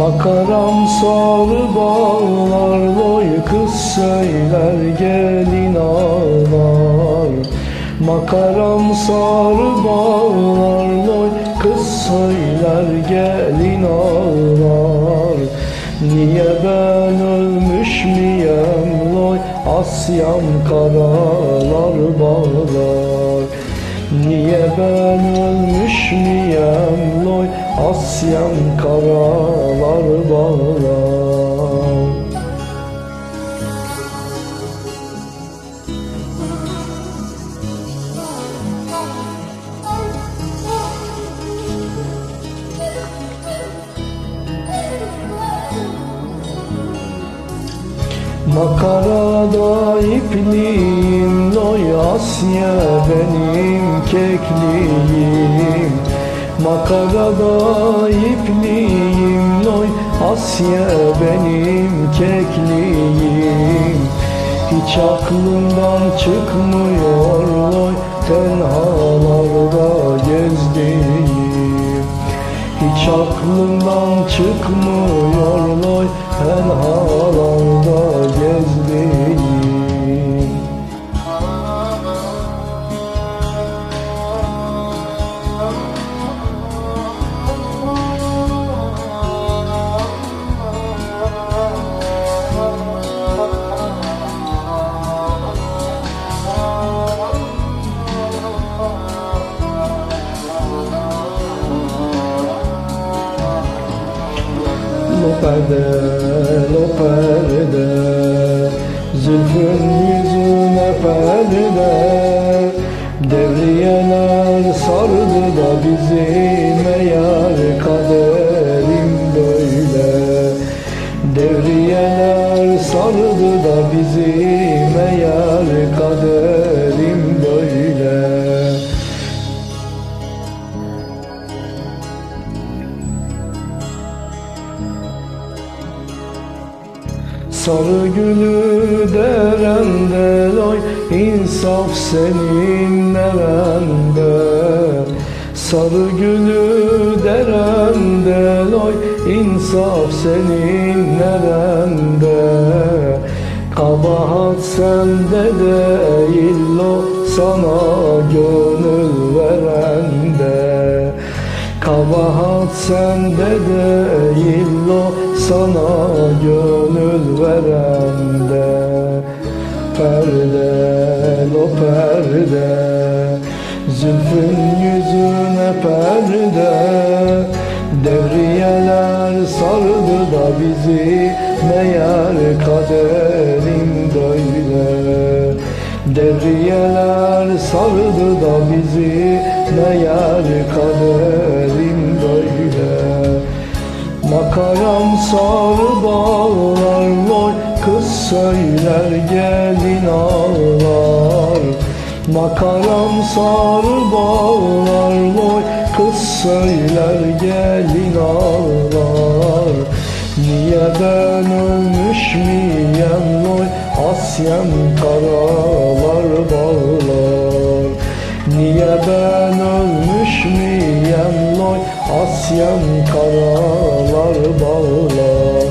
Makaram sarı bağlar Loy kız söyler gelin ağlar Makaram sarı bağlar Loy kız söyler gelin ağlar Niye ben ölmüş miyem Loy Asyam karalar bağlar. Niye ben ölmüş miyem Loy Asyam karalar bağlar. Makarada ipliğim Loy Asya benim kekliğim Makarada ipliğim Loy Asya benim kekliğim Hiç aklımdan çıkmıyor Loy Tenhalarda gezdiğim. Hiç aklımdan çıkmıyor perde, lo perde Zülfün yüzüne perde Devriyeler sardı da bizi Meğer kaderim böyle. Devriyeler sardı da bizi Meğer kaderim Sarı gülü derende loy insaf senin nerende? Sarı gülü derende loy insaf senin nerende? Kabahat sende değil o sana gönül sende değil o sana gönül verende Perde lo perde Zülfün yüzüne perde. Devriyeler sardı da bizi Meğer kaderim böyle. Devriyeler sardı da bizi Meğer kaderim Makaram sarı bağlar loy Kız söyler gelin ağlar. Makaram sarı bağlar loy Kız söyler gelin ağlar. Niye ben ölmüş miyem loy Asyam karalar bağlar? Niye ben ölmüş Asyam karalar bağlar